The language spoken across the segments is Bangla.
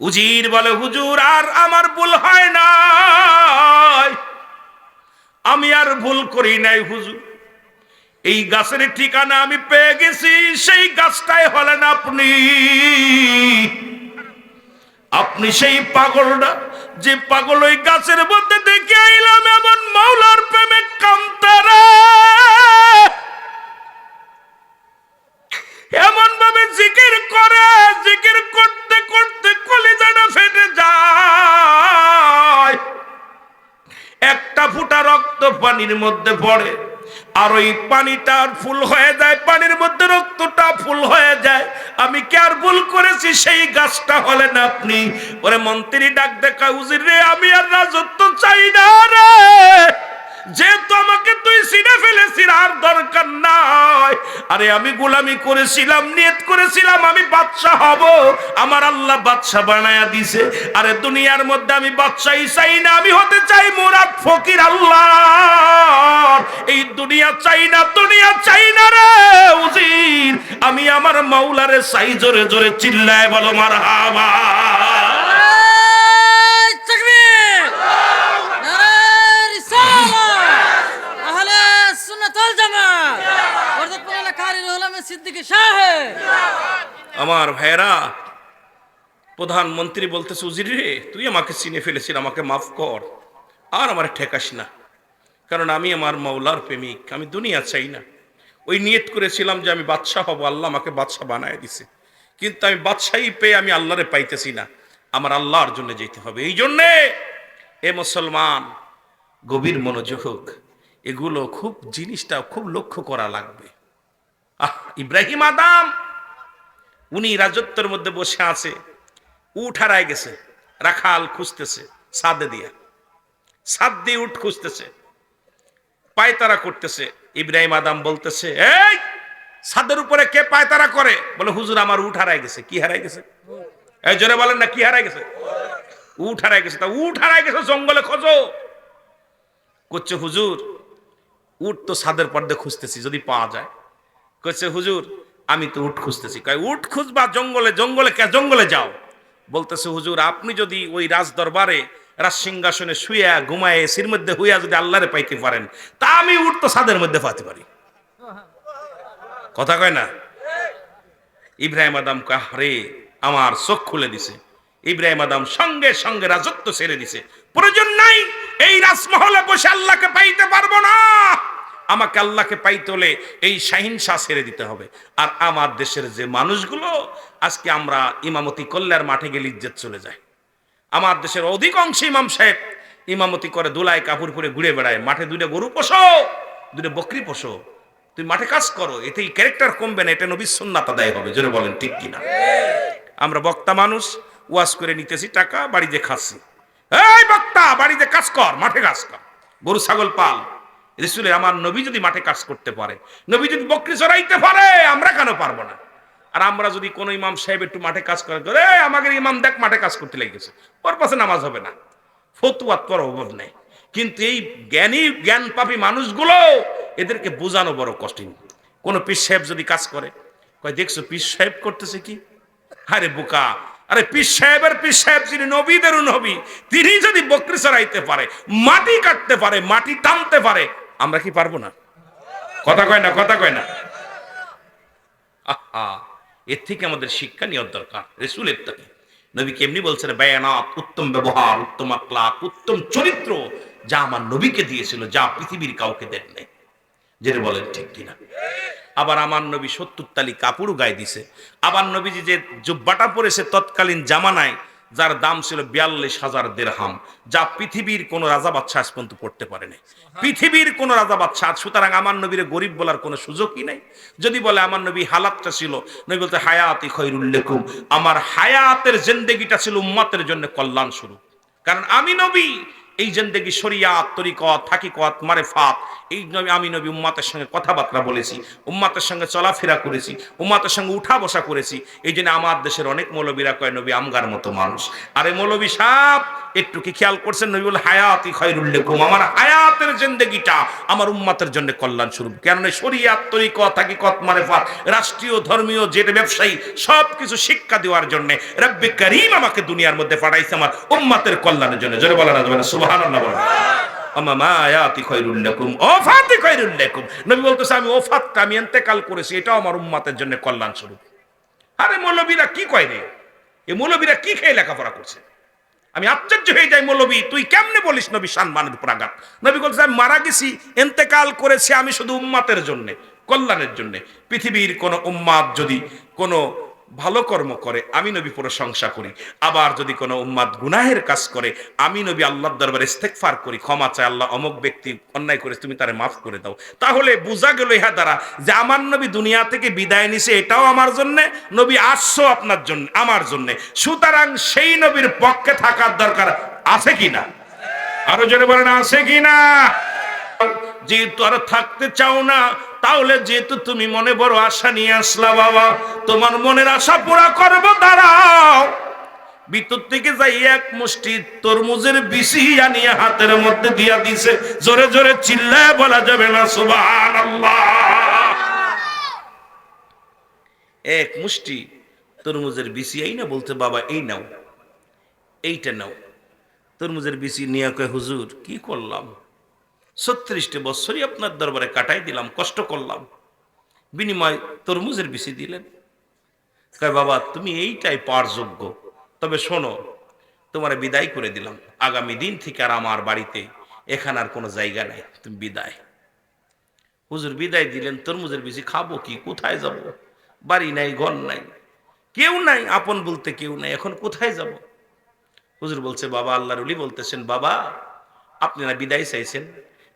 উজির বলে, হুজুর, আর আমার ভুল হয় না আমি আর ভুল করি নাই, হুজুর। এই গাছের ঠিকানা আমি পেয়ে গেছি, সেই গাছটাই হলেন আপনি। আপনি সেই পাগলটা যে পাগল ওই গাছের মধ্যে দেখে আইলাম, এমন মাওলার প্রেমে কান্তারা এমন ভাবে জিকির করে, জিকির করতে কলিজাটা ফেটে যায়। একটা ফুটা রক্ত পানির মধ্যে পড়ে, আর ওই পানিটা ফুল হয়ে যায়, পানির মধ্যে রক্তটা ফুল হয়ে যায়। আমি কি আর ভুল করেছি? সেই গাছটা হলেন আপনি। ওরে মন্ত্রী ডাক দেখা উজির রে, আমি আর রাজত্ব চাই না রে। যেহেতু আমাকে তুই সিনে ফেলেছিস, আর দরকার নাই। আরে, আমি গোলামি করেছিলাম, নিয়ত করেছিলাম, আমি বাদশা হব। আমার আল্লাহ বাদশা বানায়া দিছে। আরে, দুনিয়ার মধ্যে আমি বাদশাই চাই না, আমি হতে চাই মোরাদ ফকির আল্লাহ এই দুনিয়া চাই না, দুনিয়া চাই না রে উজির। আমি আমার মাওলারে চাই জোরে জোরে চিল্লায় বলো মার হাবা আমার ভাইরা প্রধানমন্ত্রী বলতেছে, উজির রে, তুই আমাকে চিনে ফেলেছিস, আমাকে মাফ কর। আর আমার ঠেকাস না। কারণ আমি আমার মাওলার প্রেমিক, আমি দুনিয়া চাই না। ওই নিয়ত করেছিলাম যে আমি বাদশাহ হব, আল্লাহ আমাকে বাদশাহ বানায় দিছে। কিন্তু আমি বাদশাহী পেয়ে আমি আল্লাহরে পাইতেছি না। আমার আল্লাহর জন্য যেতে হবে। এই জন্যে, এ মুসলমান, গভীর মনোযোগ, এগুলো খুব জিনিসটা খুব লক্ষ্য করা লাগবে। ইব্রাহিম আদাম, উনি রাজত্বের মধ্যে বসে আছে, উঠ হারায় গেছে, রাখাল খুঁজতেছে, সাদে দিয়া। সাদ দিয়ে উঠ খুঁজতেছে, পায়তারা করতেছে। ইব্রাহিম আদাম বলতেছে, এই, সাদের উপরে কে পায়তারা করে? বলে, হুজুর, আমার উঠ হারায় গেছে। কি হারায় গেছে? এই, জোরে বলেন না, কি হারায় গেছে? উঠ হারায় গেছে। তা উঠ হারায় গেছে, জঙ্গলে খোঁজো। করছে, হুজুর, উঠ তো সাদের পর্দে খুঁজতেছি, যদি পাওয়া যায়। কইছে, হুজুর, আমি তো উঠ খুঁজতেছি। কয় উঠ খুঁজবা জঙ্গলে জঙ্গলে কে, জঙ্গলে যাও। বলতেছে, হুজুর, আপনি যদি ওই রাজ দরবারে রাজ সিংহাসনে শুয়ে ঘুমায়, এসির মধ্যে হইয়া যদি আল্লাহরে পাইতে পারেন, তা আমি উঠ তো সাদের মধ্যে পাতে পারি। কথা কয় না? ইব্রাহিম আদম কাহরে আমার চোখ খুলে দিছে। ইব্রাহিম আদম সঙ্গে সঙ্গে রাজত্ব ছেড়ে দিছে। প্রয়োজন নাই, এই রাজমহলে বসে আল্লাহকে পাইতে পারব না। আমাকে আল্লাহকে পাইতে হলে এই শাহিনশাহ ছেড়ে দিতে হবে। আর আমার দেশের যে মানুষগুলো, আজকে আমরা ইমামতি করলে আর মাঠে গেলে ইজ্জত চলে যায়। আমার দেশের অধিকাংশ ইমাম সাহেব ইমামতি করে দোলায় কাপড় পরে ঘুরে বেড়ায়। মাঠে দুটো গরু পোষো দুটো বকরি পোষো। তুই মাঠে কাজ করো এতে ক্যারেক্টার কমবে না, এটা নবীর সুন্নাত আদায় হবে, জোরে বলেন ঠিক কিনা? আমরা বক্তা মানুষ ওয়াশ করে নিতেছি, টাকা বাড়িতে খাচ্ছি। এই বক্তা, বাড়িতে কাজ কর, মাঠে কাজ কর। গরু, ছাগল, পাল। রিসুলের আমার নবী যদি মাঠে কাজ করতে পারে নবী যদি বকরি চড়াইতে পারে আমরা কেন পারব না? আর আমরা যদি কোনো ইমাম সাহেব একটু মাঠে কাজ করে করে "এই, আমাদের ইমাম দেখ মাঠে কাজ করতে লেগেছে ওর পাশে নামাজ হবে না। ফতুয়াত করার অভাব নেই। কিন্তু এই জ্ঞানী জ্ঞান পাপী মানুষগুলো এদেরকে বোঝানো বড় কঠিন। কোন পীর সাহেব যদি কাজ করে কয় দেখছ পীর সাহেব করতেছে কি? আরে বোকা। আরে পীর সাহেবের পীর সাহেব যিনি নবীদেরও নবী তিনি যদি বকরি চড়াইতে পারে মাটি কাটতে পারে মাটি টানতে পারে আমরা কি পারব না? কথা কয় না, কথা কয় না। এর থেকে আমাদের শিক্ষা নেওয়ার দরকার। রেসুলের থেকে। নবী কেমনি বলছেন, বেয়ানাত, উত্তম ব্যবহার, উত্তম আক্লাক উত্তম চরিত্র যা আমার নবীকে দিয়েছিল, যা পৃথিবীর কাউকে দেন নাই। যেটা বলেন ঠিক কিনা। আবার আমার নবী সত্তর তালি কাপড়ও গায়ে দিছে। আবার নবীজি যে জুব্বাটা পরেছে তৎকালীন জামানায় যার দাম ছিল বিয়াল্লিশ হাজার দেড়হাম যা পৃথিবীর কোনো রাজা বাচ্চা আজ পর্যন্ত পড়তে পারেনি। পৃথিবীর কোনো রাজা বাচ্চা সুতরাং আমার নবীর গরিব বলার কোনো সুযোগই নাই। যদি বলে আমার নবী হালাতটা ছিল নবী বলতে হায়াতি খৈরুল্লেকুম আমার হায়াতের জেন্দেগিটা ছিল উম্মাতের জন্য কল্যাণ শুরু কারণ আমি নবী এই জেন্দেগি শরিয়াত, তরিকত থাকিকত মারে ফাত এই জন্য আমি নবী উম্মাতের সঙ্গে কথাবার্তা বলেছি, উম্মাতের সঙ্গে চলাফেরা করেছি, উম্মাতের সঙ্গে উঠা বসা করেছি। এই জন্য আমার দেশের অনেক মৌলবীরা কয়, নবী আমগার মতো মানুষ। আরে মৌলবী সাপ একটু কি খেয়াল করছেন? নবী বলে হায়াতি খৈরুল্লেকুম আমার হায়াতের জিন্দগিটা, আমার উম্মাতের জন্য কল্যাণ স্বরূপ। কেননা শরিয়াত তরিকত হাকিকত মারেফাত রাষ্ট্রীয়, ধর্মীয় যেটা ব্যবসায়ী সব কিছু শিক্ষা দেওয়ার জন্য রব্বে করিম আমাকে দুনিয়ার মধ্যে পাঠাইছে আমার উম্মাতের কল্যাণের জন্য। জোরে বলা না যাবে না সুবহানাল্লাহ বলেন। আমি কল্যাণ স্বরূপ। আরে মৌলবীরা কি কয় রে? এই মৌলবীরা কি খেয়ে লেখাপড়া করছে? আমি আশ্চর্য হয়ে যাই মৌলবী, তুই কেমনে বলিস নবী সম্মানের উপর আঘাত? নবী বলছে, আমি মারা গেছি, এন্তেকাল করেছি আমি শুধু উম্মাতের জন্যে, কল্যাণের জন্যে। পৃথিবীর কোনো উম্মাদ যদি কোনো ভালো কর্ম করে, আমি নবী প্রশংসা করি। আবার যদি কোনো উম্মাদ গুনাহের কাজ করে, আমি নবী আল্লাহর দরবারে ইস্তেগফার করি, ক্ষমা চাই, আল্লাহ অমুক ব্যক্তি অন্যায় করে তুমি তারে মাফ করে দাও। তাহলে বোঝা গেল ইহা দ্বারা যে আমার নবী দুনিয়া থেকে বিদায় নিছে, এটাও আমার জন্য, নবী আসছো আপনার জন্য, আমার জন্য। সুতরাং সেই নবীর পক্ষে থাকার দরকার আছে কিনা? আরও জোরে বলেন, আছে কিনা? যেহেতু আর থাকতে চাও না, তাহলে যেহেতু তুমি মনে বড় আশা নিয়ে আসলা বাবা, তোমার মনের আশা পুরা করব, দাঁড়াও। ভিতর থেকে যাই এক মুষ্টি তরমুজের বিসি আনিয়ে হাতের মধ্যে দিয়া দিছে। জোরে জোরে চিল্লায় বলা যাবে না, সুবহানাল্লাহ। এক মুষ্টি, তরমুজের বিসি, এই না বলতে, বাবা, এই নাও। এইটা নাও। তরমুজের বিসি নিয়ে কয়, হুজুর, কি করলাম? ছত্রিশটি বছরই আপনার দরবারে কাটাই দিলাম, কষ্ট করলাম। বিনিময় তরমুজের বিসি দিলেন। কয়, বাবা, তুমি এইটাই পার যোগ্য তবে শোনো, তোমার বিদায় করে দিলাম। আগামী দিন থেকে আর আমার বাড়িতে এখানে আর কোনো জায়গা নাই, তুমি বিদায়। হুজুর বিদায় দিলেন, তরমুজের বিসি খাব কি, কোথায় যাব? বাড়ি নাই, ঘর নাই। কেউ নাই, আপন বলতে কেউ নাই, এখন কোথায় যাব? হুজুর বলছে, বাবা, আল্লাহর বলতেছেন, বাবা, আপনি না বিদায় চাইছেন?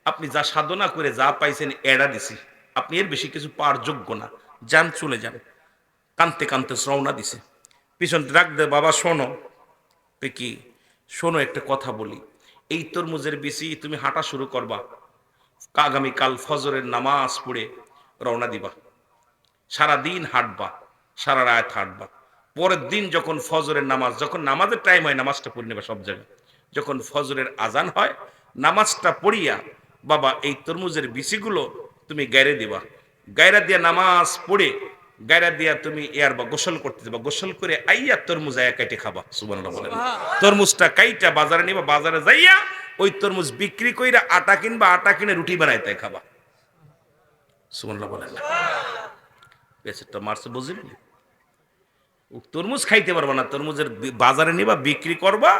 আপনি যা সাধনা করে যা পাইছেন, এড়া দিছি। আপনি এর বেশি কিছু পার যোগ্য না। যান, চলে যান। কানতে কানতে শ্রওনা দিছে। পিছন রাখ দে বাবা, শোনো। তুই কি? শোনো, একটা কথা বলি। এই তরমুজের বেশি তুমি হাঁটা শুরু করবা। আগামীকাল ফজরের নামাজ পড়ে রওনা দিবা। সারা দিন হাঁটবা, সারা রাত হাঁটবা। পরের দিন যখন ফজরের নামাজ, যখন নামাজের টাইম হয়, নামাজটা পড়ে নেবা সব জায়গায়। যখন ফজরের আজান হয়, নামাজটা পড়িয়া বাবা এই তরমুজের বিচিগুলো তুমি গাইরে দিবা। গায়রা দিয়া নামাজ পড়ে গায়রা দিয়া তুমি এয়ার বা গোসল করতে দিবা গোসল করে আইয়া তরমুজ আয়া কাইটে খাবা সুবহানাল্লাহ বলেন। তরমুজটা কাইটা বাজারে নিবা বাজারে যাইয়া ওই তরমুজ বিক্রি কইরা আটা কিনবা আটা কিনে রুটি বানাইতে খাবা। সুবহানাল্লাহ বলেন। মারছে তরমুজ খাইতে পারবা না তরমুজের বাজারে নিবা বিক্রি করবা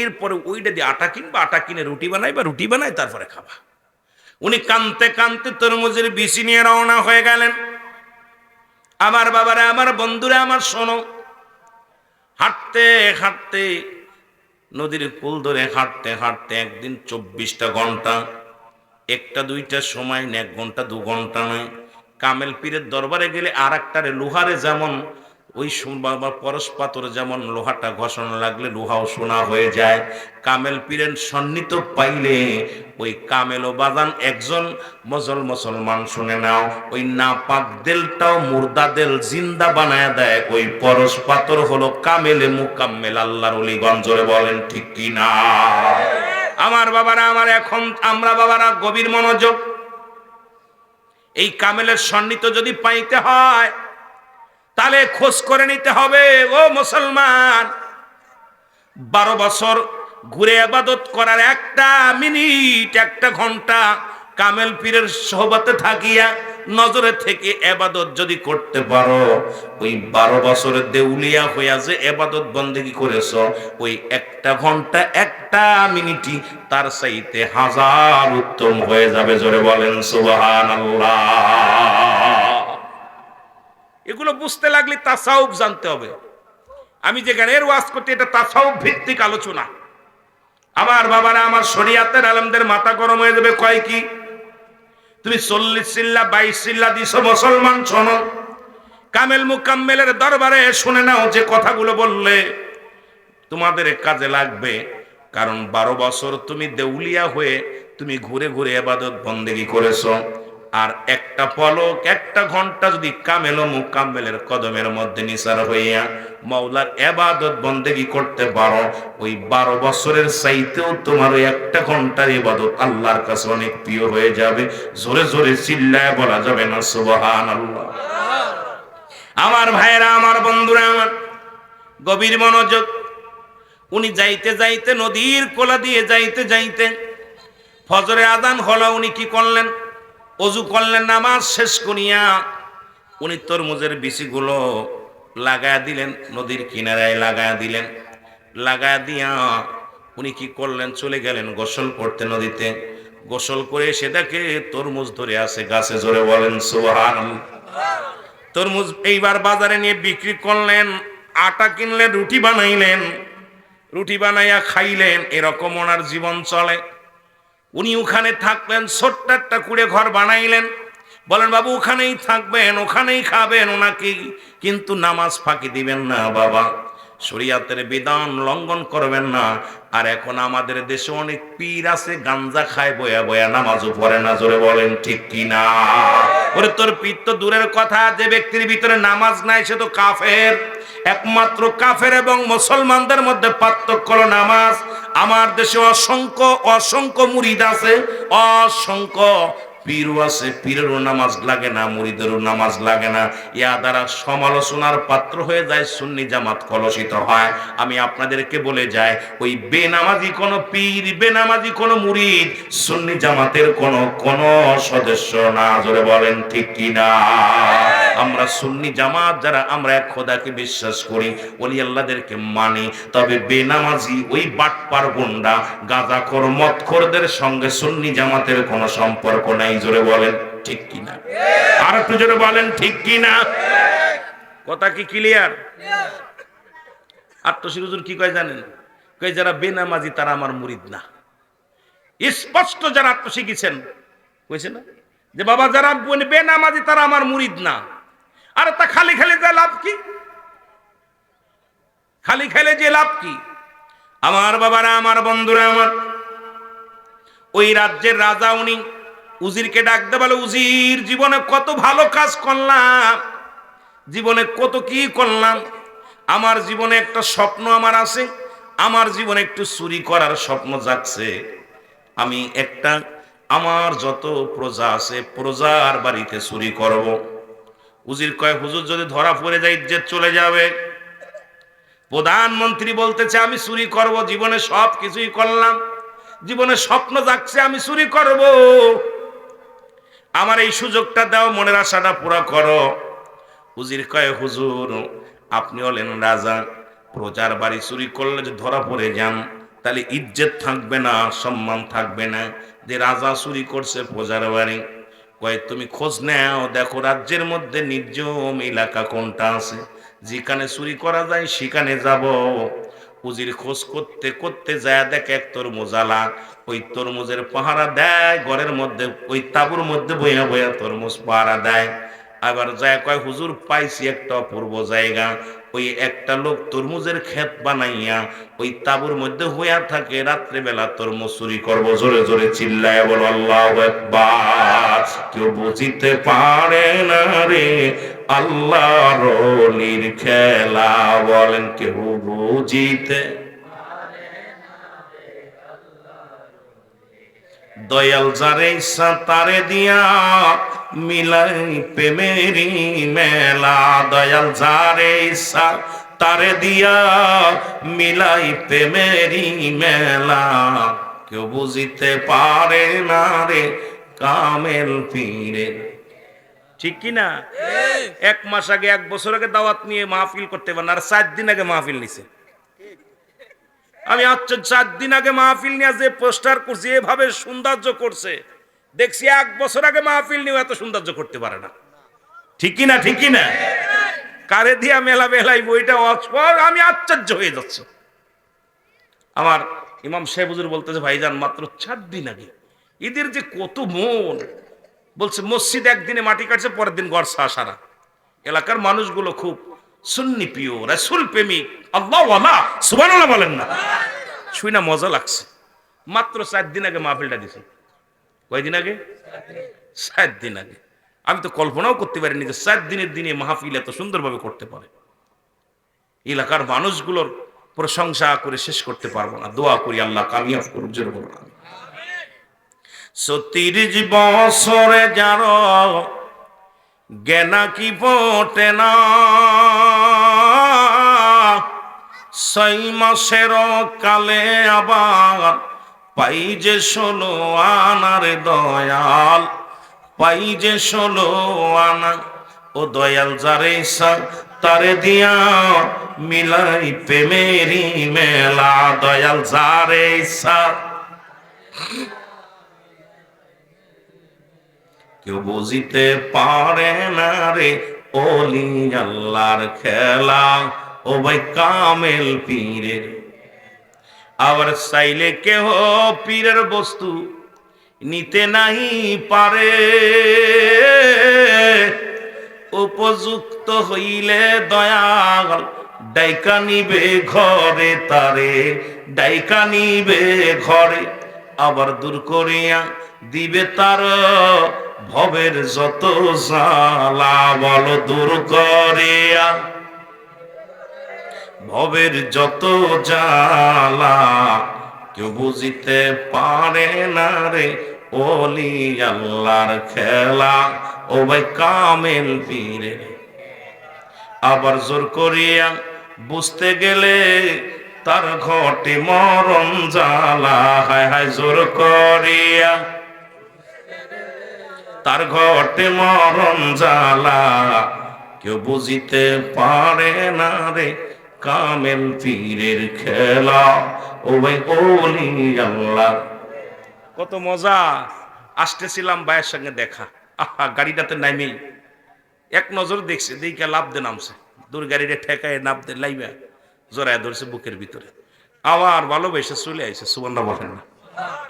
এরপরে ওইটা দিয়ে আটা কিনবা আটা কিনে রুটি বানাইবা রুটি বানাই তারপরে খাবা। উনি কানতে কানতে তরমুজের বিচি নিয়ে রওনা হয়ে গেলেন। আমার বাবারা, আমার বন্ধুরা, আমার শোনো। হাঁটতে হাঁটতে, নদীর কুল ধরে হাঁটতে হাঁটতে একদিন চব্বিশটা ঘণ্টা, একটা দুইটা সময় এক ঘণ্টা, দু ঘণ্টা নয়, কামেল পীরের দরবারে গেলে আর একটারে লোহারে যেমন ওই বা পরশ পাথরে যেমন লোহাটা ঘষণ লাগলে লোহাও সোনা হয়ে যায়। কামেল পীরের সন্নিত পাইলে ওই কামেল ও বাদান একজন মজল মুসলমান শুনে নাও, ওই না পাক দেলটাও মুর্দা দেল জিন্দা বানায় দেয়। ওই পরশ পাথর হলো কামেলে মুকাম্মেল আল্লাহর অলি গঞ্জরে বলেন, ঠিক কি না? আমার বাবারা, আমার এখন, আমরা বাবারা গভীর মনোযোগ। এই কামেলের সন্নিত যদি পাইতে হয় তাহলে খোঁজ করে নিতে হবে, ও মুসলমান। বারো বছর ঘুরে আবাদত করার একটা মিনিট, একটা ঘণ্টা কামেল পীরের সহবতে থাকিয়া নজরে থেকে এবাদত যদি করতে পারো, ওই বারো বছরের দেউলিয়া হইয়া যে এবাদত বন্দেগি করেছ, ওই একটা ঘণ্টা, একটা মিনিটই তার চাইতে হাজার উত্তম হয়ে যাবে, জোরে বলেন সুবাহান এগুলো বুঝতে লাগলে তাসাউফ জানতে হবে। আমি যে গানের ওয়াজ করতে, এটা তাসাউফ ভিত্তিক আলোচনা। আমার বাবারা আমার শরিয়াতের আলমদের মাথা গরম হয়ে যাবে, কয় কি? তুমি চল্লিশ চিল্লা বাইশ চিল্লা দিছ মুসলমান শোনো। কামেল মুকাম্মেলের দরবারে শুনে নাও যে কথাগুলো বললে। তোমাদের কাজে লাগবে, কারণ বারো বছর তুমি দেউলিয়া হয়ে তুমি ঘুরে ঘুরে এবাদত বন্দেগি করেছ। আর একটা পলক একটা ঘণ্টা যদি কামেল মুকাম্মেলের কদমের মধ্যে নিসার হইয়া মাওলার এবাদত বন্দেগি করতে পারো, ওই বারো বছরের চাইতেও তোমার ওই একটা ঘণ্টার এবাদত আল্লাহর কাছে অনেক প্রিয় হয়ে যাবে। জোরে জোরে চিল্লায় বলা যাবে না সুবহান আল্লাহ আমার ভাইয়েরা, আমার বন্ধুরা, আমার গভীর মনোযোগ। উনি যাইতে যাইতে নদীর কোলা দিয়ে যাইতে যাইতে ফজরে আদান হলো উনি কি করলেন? অজু করলেন নামাজ শেষ করিয়া উনি তরমুজের বিচিগুলো লাগায়া দিলেন, নদীর কিনারায় লাগায়া দিলেন। লাগায়া দিয়া উনি কি করলেন? চলে গেলেন গোসল করতে নদীতে। গোসল করে দেখে তরমুজ ধরে আছে গাছে, জোরে বলেন সোহান তরমুজ এইবার বাজারে নিয়ে বিক্রি করলেন, আটা কিনলেন, রুটি বানাইলেন, রুটি বানাইয়া খাইলেন, এরকম ওনার জীবন চলে। উনি ওখানে থাকবেন, ছোট্ট একটা কুড়ে ঘর বানাইলেন। বলেন, বাবু, ওখানেই থাকবেন, ওখানেই খাবেন ওনাকে, কিন্তু নামাজ ফাঁকি দিবেন না, বাবা। শরিয়াতের বিধান লঙ্ঘন করবেন না। আর এখন আমাদের দেশে অনেক পীর আছে, গাঞ্জা খায়, বয়া বয়া নামাজও পড়ে না, জোরে বলেন ঠিক কি না ওরে তোর পীর তো দূরের কথা, যে ব্যক্তির ভিতরে নামাজ নাই, সে তো কাফের। একমাত্র কাফের এবং মুসলমানদের মধ্যে পার্থক্য হলো নামাজ। আমার দেশে অসংখ্য অসংখ্য মুরিদ আছে, অসংখ্য পীরও আছে, পীরেরও নামাজ লাগে না, মুরিদেরও নামাজ লাগে না। ইয়া দ্বারা সমালোচনার পাত্র হয়ে যায়, সুন্নি জামাত কলসিত হয়। আমি আপনাদেরকে বলে যাই, ওই বেনামাজি কোনো পীর, বেনামাজি কোনো মুরিদ, সুন্নি জামাতের কোনো কোনো সদস্য না, জোরে বলেন ঠিক কি না আমরা সুন্নি জামাত যারা, আমরা এক খোদাকে বিশ্বাস করি, ওলি আল্লাহদেরকে মানি। তবে বেনামাজি ওই বাটপার গুন্ডা, গাঁজাখোর, মদখোরদের সঙ্গে সুন্নি জামাতের কোনো সম্পর্ক নাই, জোরে বলেন, ঠিক কিনা? আর একটু জোরে বলেন, ঠিক কিনা? কথা কি ক্লিয়ার আত্মশির হুজুর কি কয় জানেন? কয় যারা বেনামাজি, তারা আমার মুরিদ না। স্পষ্ট যারা আত্মশিখেছেন কইছে না? যে বাবা, যারা বনে- বেনামাজি, তারা আমার মুরিদ না। আর তা খালি খালি যা লাভ কি? খালি খেলে যে লাভ কি? আমার বাবারা, আমার বন্ধুরা, আমার ওই রাজ্যের রাজা উনি উজিরকে ডাকতে বলে, উজির, জীবনে কত ভালো কাজ করলাম, জীবনে কত কি করলাম, আমার জীবনে একটা স্বপ্ন আমার আছে, আমার জীবনে একটু চুরি করার স্বপ্ন জাগছে, আমি একটা, আমার যত প্রজা আছে, প্রজার বাড়িতে চুরি করব। উজির কয়, হুজুর, যদি ধরা পড়ে যায়, ইজ্জত চলে যাবে। প্রধানমন্ত্রী বলতেছে, আমি চুরি করব, জীবনে সব কিছুই করলাম। জীবনে স্বপ্ন জাগছে, আমি চুরি করব। আমার এই সুযোগটা দাও, মনের আশাটা পুরা করো। হুজির কয়, হুজুর, আপনি হলেন রাজা, প্রজার বাড়ি চুরি করলে যদি ধরা পড়ে যান, তাহলে ইজ্জত থাকবে না, সম্মান থাকবে না। যে রাজা চুরি করছে প্রজার বাড়ি কয়, তুমি খোঁজ নেও, দেখো রাজ্যের মধ্যে নির্জম এলাকা কোনটা আছে। যেখানে চুরি করা যায়, সেখানে যাব। উজির খোঁজ করতে করতে যায়, দেখ এক তরমুজালা, ওই তরমুজের পাহারা দেয়, ঘরের মধ্যে, ওই তাবুর মধ্যে বইয়া বইয়া তরমুজ পাহারা দেয়। আবার যায় কয়, হুজুর, পাইছি একটা অপূর্ব জায়গা। ওই একটা লোক তরমুজের ক্ষেত বানাইয়া ওই তাবুর মধ্যে হইয়া থাকে রাত্রে বেলা তরমুজ চুরি করব, জোরে জোরে চিল্লায় বলো, আল্লাহ কেউ বুঝিতে পারে না রে আল্লাহ রলির খেলা বলেন কেউ বুঝিতে দয়াল যারে ইচ্ছা তারে দিয়া মিলাই প্রেমেরি মেলা দয়াল যারে ইচ্ছা তারে দিয়া মিলাই প্রেমেরি মেলা। কেউ বুঝিতে পারে না রে কামেল পীরে। ঠিক কি না? এক মাস আগে, এক বছর আগে দাওয়াত নিয়ে মাহফিল করতে পারেন, আর চার দিন আগে মাহফিল নিছে। আমি আচ্ছা চার দিন আগে মাহফিল নিয়ে যে পোস্টার করছি, এভাবে সৌন্দর্য করছে। দেখছি এক বছর আগে মাহফিল নিয়ে এত সৌন্দর্য করতে পারে না। ঠিকই না ঠিকই না? কারে দিয়া মেলা মেলাই বইটা আমি আশ্চর্য হয়ে যাচ্ছে। আমার ইমাম সাহেবুজুর বলতেছে, ভাইজান, মাত্র চার দিন আগে এদের যে কত মন! বলছে, মসজিদ একদিনে মাটি কাটছে, পরের দিন গড়সা সারা। এলাকার মানুষগুলো খুব সুন্নি প্রিয়, রাসুল প্রেমিক। আল্লাহ সুবহানাল্লাহ বলেন না। শুই না মজা লাগছে। মাত্র চার দিন আগে মাহফিলটা দিছে কয়দিন আগে? সাত দিন আগে। আমি তো কল্পনাও করতে পারিনি যে সাত দিনের দিনে মাহফিল এত সুন্দরভাবে করতে পারে। এলাকার মানুষগুলোর প্রশংসা করে শেষ করতে পারব না। দোয়া করি আল্লাহ, কামিয়াব করুন জোর বলুন, আমিন। বছরে যার জ্ঞানা কি পটে না, ছয় মাসের কালে আবার পাই যে ষোলো আনার দয়াল, পাই যে ষোলো আনা, ও দয়াল যারে সা তারে দিয়া মিলাই প্রেমেরি মেলা, দয়াল যারে সা কেউ বুঝিতে পারে না রে ওলি আল্লাহর খেলা, ও ভাই কামেল পীরের আবার চাইলে কেহ পীরের বস্তু নিতে নাই পারে। উপযুক্ত হইলে দয়াল, ডাইকা নিবে ঘরে তারে, ডাইকা নিবে ঘরে। আবার দূর করিয়া দিবে তার ভবের যত জালা বল দূর করিয়া। ভবের যত জালা কেউ বুঝিতে পারে না রে ওলি আল্লাহর খেলা। ও ভাই কামেল পীরে। আবার জোর করিয়া বুঝতে গেলে তার ঘটে মরণ জালা হায় হায়, জোর করিয়া তার ঘটে মরণ জালা কেউ বুঝিতে পারে না রে কামেল পীরের খেলা। ও ভাই ওলি আল্লাহ। কত মজা। আসতেছিলাম ভাইয়ের সঙ্গে দেখা। আহা, গাড়িটাতে নামেই এক নজর দেখছে দিকে লাভ দে নামছে। দূর গাড়িটা ঠেকায় নাম দে লাইবা, জোড়ায় ধরছে বুকের ভিতরে। আবার ভালোবেসে চলে আইছে সুবর্ণা বলেন না।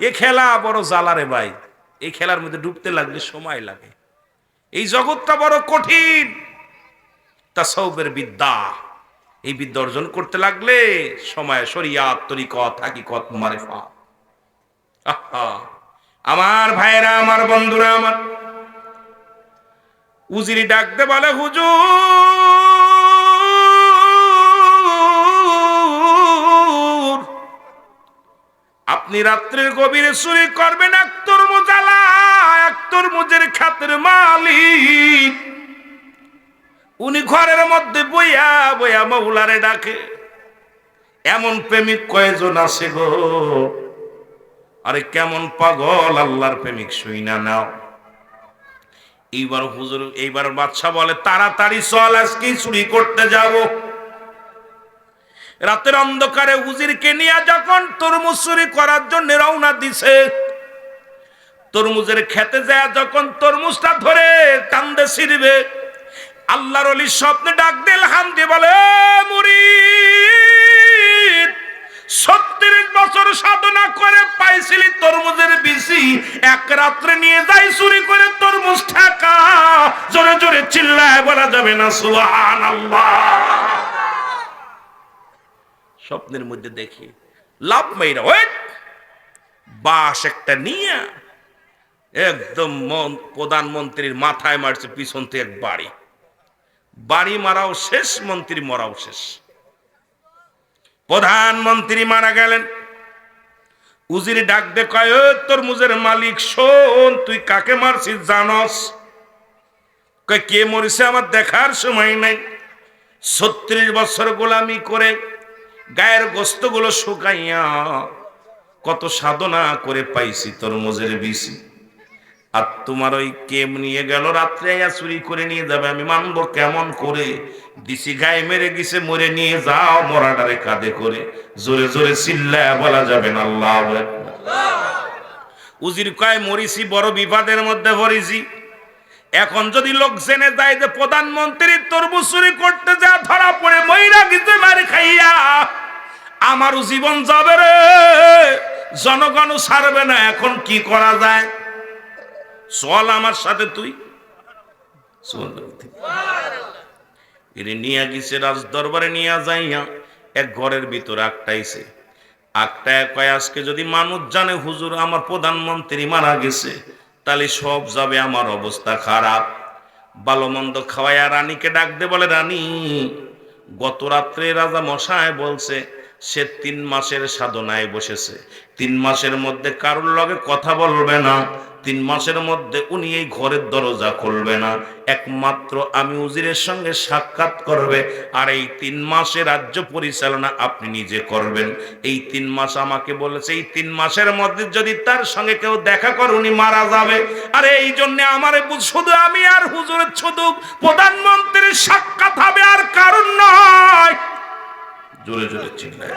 এ খেলা বড় জ্বালা রে ভাই। এই খেলার মধ্যে ডুবতে লাগলে সময় লাগে। এই জগৎটা বড় কঠিন। তা সৌবের বিদ্যা। এই বিদ্যা অর্জন করতে লাগলে সময়, শরিয়াত, তরিকত, হাকিকত মারেফা আহা! আমার ভাইরা আমার বন্ধুরা, আমার উজিরি ডাকতে বলে, হুজুর, আপনি রাত্রের গভীরে চুরি করবেন আক্তর মোজালা আক্তর মুজের খাতের মালিক। উনি ঘরের মধ্যে বইয়া বইয়া মহুলারে ডাকে। এমন প্রেমিক কয়জন আছে গো? আরে কেমন পাগল, আল্লাহর প্রেমিক শুই না নাও। এইবার হুজুর, এইবার বাদশা বলে, তাড়াতাড়ি চল আজকে চুরি করতে যাব। রাতের অন্ধকারে উজিরকে নিয়ে যখন তরমুজ চুরি করার জন্য রওনা দিছে, তরমুজের খেতে যায়, যখন তরমুজটা ধরে কান্দে ছিড়বে আল্লাহর অলি স্বপ্নে ডাক দিল হামদি বলে মুড়ি সাধনা করে পাইছিলি এক রাত্রে নিয়ে তরমুজ যাবে না স্বপ্নের মধ্যে দেখি, লাভ মেয়েরা বাস একটা নিয়ে, একদম মন- প্রধানমন্ত্রীর মাথায় মারছে পিছন থেকে বাড়ি। বাড়ি মারাও শেষ, মন্ত্রী মরাও শেষ। প্রধানমন্ত্রী মারা গেলেন। উজির ডাক দে কয় তোর মুজের মালিক, শোন, তুই কাকে মারছিস জানস? কে মরিছে আমার দেখার সময় নাই। ছত্রিশ বছর গোলামি করে গায়ের গোস্তগুলো শুকাইয়া কত সাধনা করে পাইছি তোর মুজের আর তোমার ওই কেম নিয়ে গেল রাত্রে চুরি করে নিয়ে যাবে। আমি মানব কেমন করে? দিছি গায়ে মেরে গেছে মরে নিয়ে যাও মরাডারে কাঁধে করে। জোরে জোরে চিল্লা বলা যাবে না, আল্লাহ উজির কয়, মরিছি, বড় বিপদের মধ্যে পড়েছি। এখন যদি লোক জেনে যায় যে প্রধানমন্ত্রী তরমুজ চুরি করতে যা ধরা পড়ে মহিলা গিতে মারি খাইয়া আমারও জীবন যাবে রে। জনগণও ছাড়বে না, এখন কি করা যায়? চল আমার সাথে তুই? এরে নিয়ে গেছে রাজ দরবারে নিয়ে যাইয়া এক ঘরের ভিতর আটটাইছে আটটায় কয়, আজকে যদি মানুষ জানে হুজুর আমার প্রধানমন্ত্রী মারা গেছে, তাহলে সব যাবে, আমার অবস্থা খারাপ। ভালো খাওয়াইয়া রানীকে ডাক দে, বলে, রানী, গত রাত্রে রাজা মশায় বলছে, সে তিন মাসের সাধনায় বসেছে। তিন মাসের মধ্যে কারোর লগে কথা বলবে না? তিন মাসের মধ্যে উনি এই ঘরের দরজা খুলবে না। একমাত্র আমি উজিরের সঙ্গে সাক্ষাৎ করবে, আর এই তিন মাসে রাজ্য পরিচালনা আপনি নিজে করবেন। এই তিন মাস আমাকে বলেছে, এই তিন মাসের মধ্যে যদি তার সঙ্গে কেউ দেখা করে, উনি মারা যাবে। আর এই জন্য আমার শুধু আমি আর হুজুরের শুধু প্রধানমন্ত্রীর সাক্ষাৎ হবে আর কারণ নয়। জোরে জোরে চিল্লায়।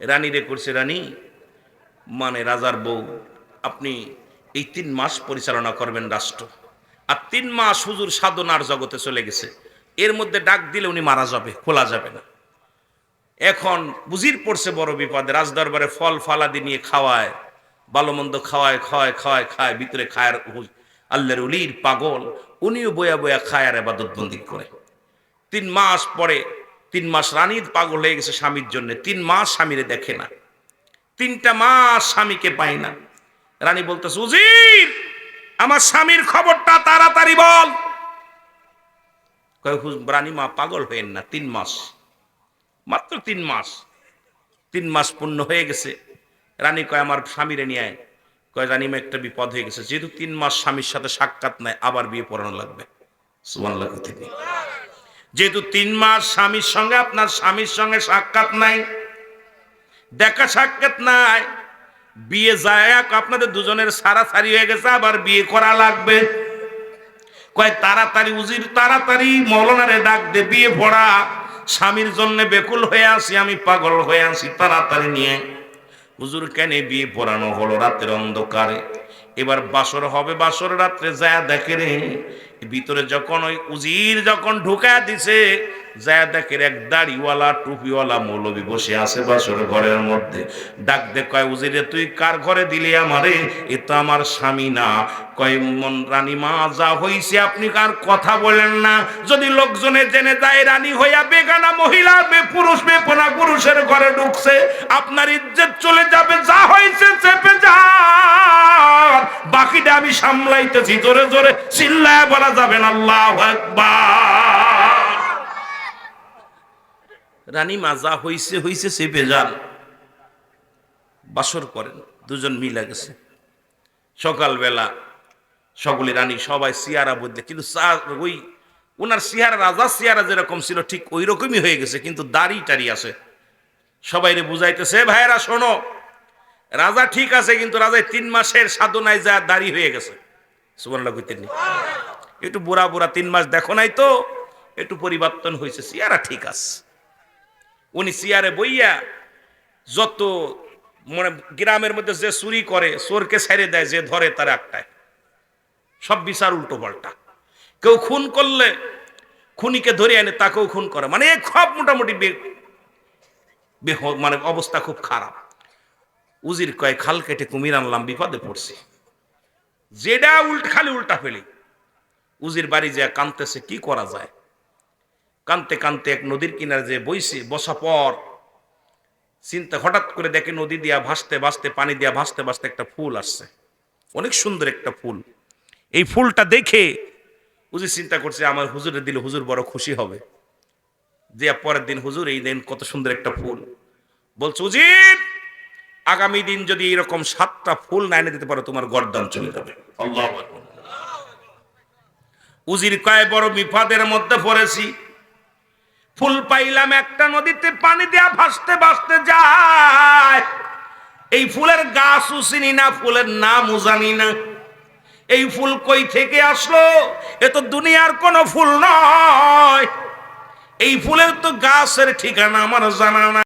রানী রে করছে, রানী। মানে রাজার বউ, আপনি এই তিন মাস পরিচালনা করবেন রাষ্ট্র। আর তিন মাস হুজুর সাধনার জগতে চলে গেছে। এর মধ্যে ডাক দিলে উনি মারা যাবে, খোলা যাবে না। এখন বুঝির পড়ছে বড় বিপদে, রাজদরবারে ফল ফালাদি নিয়ে খাওয়ায় ভালো মন্দ খাওয়ায় খাওয়ায় খাওয়ায়, খায়, ভিতরে খায়ের আল্লাহর উলির পাগল, উনিও বয়া বয়া খায় আর এবাদত বন্দি করে। তিন মাস পরে, তিন মাস রানীর পাগল হয়ে গেছে স্বামীর জন্য। তিন মাস স্বামীরে দেখে না। তিনটা মাস স্বামীকে পায় না। রানী বলতেছে, উজির, আমার স্বামীর খবরটা তাড়াতাড়ি বল। রানী মা পাগল হয়েন না, তিন মাস। মাত্র তিন মাস। তিন মাস পূর্ণ হয়ে গেছে। রানী কয়, আমার স্বামীরে নিয়ে কয় রানীমা একটা বিপদ হয়ে গেছে। যেহেতু তিন মাস স্বামীর সাথে সাক্ষাৎ নাই, আবার বিয়ে পড়ানো লাগবে। যেহেতু তিন মাস স্বামীর সঙ্গে, আপনার স্বামীর সঙ্গে সাক্ষাৎ নাই দেখা সাক্ষাৎ নাই। বিয়ে যায় আপনাদের দুজনের সারা সারি হয়ে গেছে, আবার বিয়ে করা লাগবে। কয়, তাড়াতাড়ি উজির, তাড়াতাড়ি মৌলানারে ডাক দে, বিয়ে পড়া স্বামীর জন্য বেকুল হয়ে আসি, আমি পাগল হয়ে আসি, তাড়াতাড়ি নিয়ে। হুজুর, কেন বিয়ে পড়ানো হলো রাতের অন্ধকারে? এবার বাসর হবে, বাসর রাত্রে যায় দেখে রে ভিতরে যখন ওই উজির যখন ঢুকায় দিছে যায় দেখে এক দাড়িওয়ালা, টুপিওয়ালা মৌলবি বসে আছে বাসর ঘরের মধ্যে। ডাক দে, কয়, উজিরে, তুই কার ঘরে দিলি আমারে? এ তো আমার স্বামী না। কয়, মন রানী মা যা হইছে আপনি কার কথা বলেন না। যদি লোকজনে জেনে যায়, রানী হইয়া বেগানা মহিলা বে পুরুষ বেপনা পুরুষের ঘরে ঢুকছে, আপনার ইজ্জত চলে যাবে, যা হয়েছে চেপে যা। বাকিটা আমি সামলাইতেছি, জোরে জোরে, চিল্লায় বলা যাবে না, আল্লাহ আকবার। রানী মা যা হইছে হইছে চেপে যান বাসর করেন, দুজন মিলে গেছে। সকালবেলা সকলে রানী সবাই সিয়ারা বদলে, কিন্তু ওই ওনার সিয়ারা, রাজা সিয়ারা যেরকম ছিল, ঠিক ওই রকমই হয়ে গেছে, কিন্তু দাড়ি টাড়ি আছে। সবাই রে বুঝাইতেছে, ভাইয়েরা, শোনো, রাজা ঠিক আছে, কিন্তু রাজায় তিন মাসের সাধনায় যা দাড়ি হয়ে গেছে। সুবর্ণা কইতেনি একটু বুড়া বুড়া তিন মাস দেখো নাই তো, একটু পরিবর্তন হয়েছে সিয়ারা ঠিক আছে। উনি সিয়ারে বইয়া যত মানে গ্রামের মধ্যে যে চুরি করে, চোরকে ছেড়ে দেয়, যে ধরে তার একটায় সব বিচার উল্টো পাল্টা। কেউ খুন করলে খুনিকে ধরে আনে তাকেও খুন করে। মানে সব মোটামুটি মানে অবস্থা খুব খারাপ। উজির কয়, খাল কেটে কুমির আনলাম, বিপদে পড়ছি। যেটা উল্ট খালি উল্টা ফেলি। উজির বাড়ি যায়, কানতেছে, কি করা যায়? কানতে কানতে এক নদীর কিনারে যে বইছে বসা পর চিন্তা হঠাৎ করে দেখে নদী দিয়া ভাসতে ভাসতে পানি দিয়া ভাসতে ভাসতে একটা ফুল আসছে। অনেক সুন্দর একটা ফুল। এই ফুলটা দেখে হুজুর চিন্তা করছে আমার হুজুরে দিলে হুজুর বড় খুশি হবে। যে পরের দিন হুজুর এই দিন কত সুন্দর একটা ফুল। বলছে উজির আগামী দিন যদি এরকম সাতটা ফুল না এনে দিতে পারো তোমার গরদান চলে যাবে। উজির কয় বড় বিপদের মধ্যে পড়েছি। ফুল পাইলাম একটা নদীতে, পানি দেয়া ভাসতে ভাসতে যায়। এই ফুলের গাছ চিনি না, ফুলের নামও জানি না। এই ফুল কই থেকে আসলো? এ তো দুনিয়ার কোনো ফুল নয়। এই ফুলের তো গাছের ঠিকানা আমার জানা না